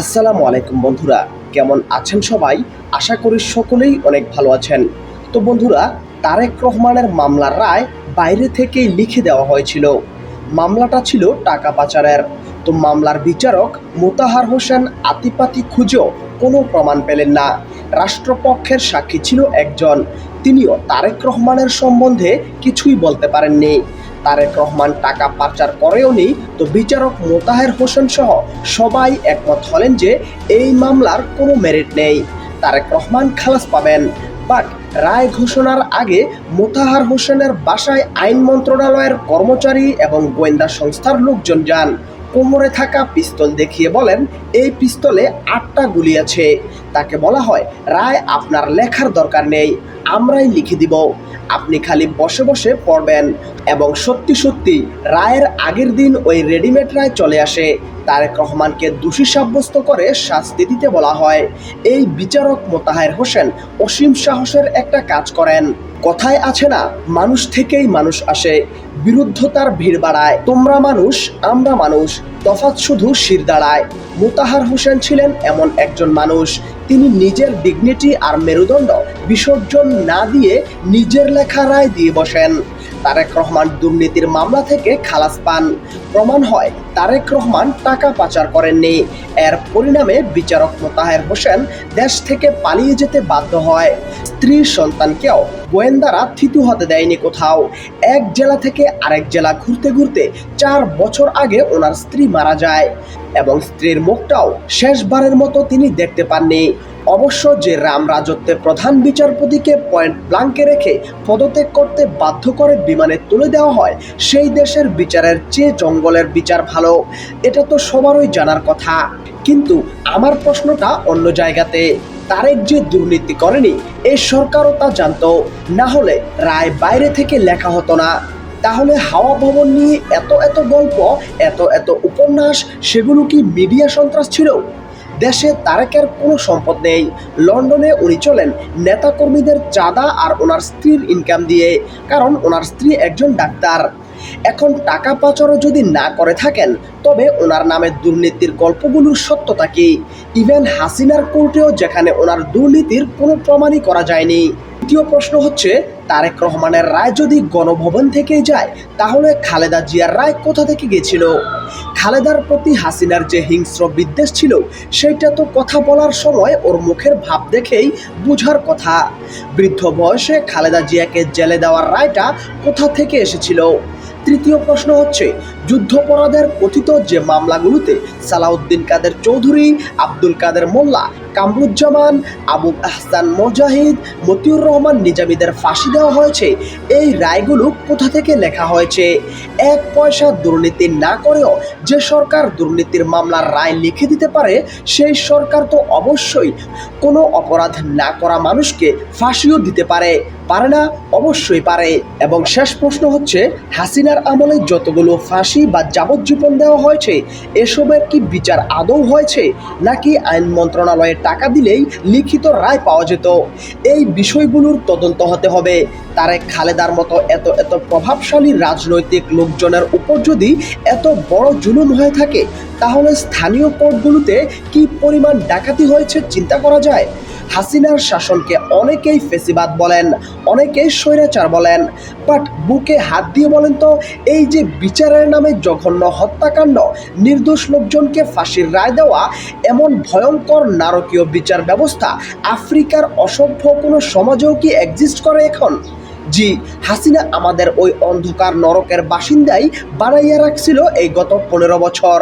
আসসালামু আলাইকুম বন্ধুরা, কেমন আছেন সবাই? আশা করি সকলেই অনেক ভালো আছেন। তো বন্ধুরা, তারেক রহমানের মামলার রায় বাইরে থেকেই লিখে দেওয়া হয়েছিল। মামলাটা ছিল টাকা পাচারের। তো মামলার বিচারক মোতাহার হোসেন আতিপাতি খুঁজেও কোনো প্রমাণ পেলেন না। রাষ্ট্রপক্ষের সাক্ষী ছিল একজন। তিনিও তারেক রহমানের সম্বন্ধে কিছুই বলতে পারেননি। তারেক রহমান টাকা পাচার করেওনি তো বিচারক মোতাহের হোসেন সহ সবাই একমত হলেন যে এই মামলার কোনো মেরিট নেই। তারেক রহমান খালাস পাবেন। বাট রায় ঘোষণার আগে মোতাহার হোসেনের বাসায় আইন মন্ত্রণালয়ের কর্মচারী এবং গোয়েন্দা সংস্থার লোকজন যান। কোমরে থাকা পিস্তল দেখিয়ে বলেন, এই পিস্তলে আটটা গুলি আছে। তাকে বলা হয়, রায় আপনার লেখার দরকার নেই, আমরাই লিখে দিব। আপনি খালি বসে বসে পড়বেন এবং সত্যি সত্যি রায়ের আগের দিন ওই রেডিমেড রায় চলে আসে। তারেক রহমানকে দোষী সাব্যস্ত করে শাস্তি দিতে বলা হয়। এই বিচারক মোতাহের হোসেন অসীম সাহসের একটা কাজ করেন। কথায় আছে না, মানুষ থেকেই মানুষ আসে, বিরুদ্ধতার ভিড় বাড়ায়। তোমরা মানুষ, আমরা মানুষ, তফাৎ শুধু শির দাঁড়ায়। মোতাহার হোসেন ছিলেন এমন একজন মানুষ। তিনি নিজের ডিগনিটি আর মেরুদণ্ড বিসর্জন না দিয়ে নিজের লেখা রায় দিয়ে বসেন। তারেক রহমান দুর্নীতির মামলা থেকে খালাস পান। প্রমাণ হয়, তারেক রহমান টাকা পাচার করেননি। এর পরিণামে বিচারক মোতাহের হোসেন দেশ থেকে পালিয়ে যেতে বাধ্য হয়। স্ত্রীর সন্তানকেও গোয়েন্দারা থিতু হতে দেয়নি কোথাও। এক জেলা থেকে আরেক জেলা ঘুরতে ঘুরতে চার বছর আগে ওনার স্ত্রী মারা যায় এবং স্ত্রীর মুখটাও শেষবারের মতো তিনি দেখতে পাননি। অবশ্য যে রাম রাজত্বে প্রধান বিচারপতিকে পয়েন্ট ব্লাঙ্কে রেখে পদত্যাগ করতে বাধ্য করে বিমানে তুলে দেওয়া হয়, সেই দেশের বিচারের চেয়ে জঙ্গলের বিচার ভালো। এটা তো সবারই জানার কথা। কিন্তু আমার প্রশ্নটা অন্য জায়গাতে। তারেক যে দুর্নীতি করেনি এই সরকারও তা জানত। না হলে রায় বাইরে থেকে লেখা হতো না। তাহলে হাওয়া ভবন নিয়ে এত এত গল্প, এত এত উপন্যাস, সেগুলো কি মিডিয়া সন্ত্রাস ছিল? দেশে তারেকের কোনো সম্পদ নেই। লন্ডনে উনি চলেন নেতাকর্মীদের চাঁদা আর ওনার স্ত্রীর ইনকাম দিয়ে, কারণ ওনার স্ত্রী একজন ডাক্তার। এখন টাকা পাচারও যদি না করে থাকেন, তবে ওনার নামে দুর্নীতির গল্পগুলোর সত্যতা কি? ইভেন হাসিনার কোর্টেও যেখানে ওনার দুর্নীতির কোনো প্রমাণই করা যায়নি। দ্বিতীয় প্রশ্ন হচ্ছে, তারেক রহমানের রায় যদি গণভবন থেকেই যায়, তাহলে খালেদা জিয়ার রায় কোথা থেকে গেছিল? খালেদার প্রতি হাসিনার যে হিংস্র বিদ্বেষ ছিল, সেইটা তো কথা বলার সময় ওর মুখের ভাব দেখেই বুঝার কথা। বৃদ্ধ বয়সে খালেদা জিয়াকে জেলে দেওয়ার রায়টা কোথা থেকে এসেছিল? তৃতীয় প্রশ্ন হচ্ছে যুদ্ধপরাধের কথিত যে মামলাগুলোতে সালাউদ্দিন কাদের চৌধুরী, আব্দুল কাদের মোল্লা, কামরুজ্জামান, আবু আহসান মোজাহিদ, মতিউর রহমান নিজামীদের ফাঁসি দেওয়া হয়েছে। এই রায়গুলো কোথা থেকে লেখা হয়েছে? এক পয়সা দুর্নীতি না করেও যে সরকার দুর্নীতির মামলার রায় লিখে দিতে পারে, সেই সরকার তো অবশ্যই কোনো অপরাধ না করা মানুষকে ফাঁসিও দিতে পারে। পারে না? অবশ্যই পারে। এবং শেষ প্রশ্ন হচ্ছে, হাসিনার আমলে যতগুলো ফাঁসি বা যাবজ্জীবন দেওয়া হয়েছে, এসবের কি বিচার আদৌ হয়েছে? নাকি আইন মন্ত্রণালয়ে টাকা দিলেই লিখিত রায় পাওয়া যেত? এই বিষয়গুলোর তদন্ত হতে হবে। তারেক খালেদার মতো এত এত প্রভাবশালী রাজনৈতিক লোকজনের উপর যদি এত বড় জুলুম হয়ে থাকে, তাহলে স্থানীয় কোর্টগুলোতে কি পরিমাণ ডাকাতি হয়েছে চিন্তা করা যায়? হাসিনার শাসনকে অনেকেই ফেসিবাদ বলেন, অনেকেই স্বৈরাচার বলেন। বাট বুকে হাত দিয়ে বলেন তো, এই যে বিচারের নামে জঘন্য হত্যাকাণ্ড, নির্দোষ লোকজনকে ফাঁসির রায় দেওয়া, এমন ভয়ঙ্কর নারকীয় বিচার ব্যবস্থা আফ্রিকার অসভ্য কোনো সমাজেও কি এক্সিস্ট করে এখন? জি, হাসিনা আমাদের ওই অন্ধকার নরকের বাসিন্দাই বানাইয়া রাখছিল এই গত পনেরো বছর।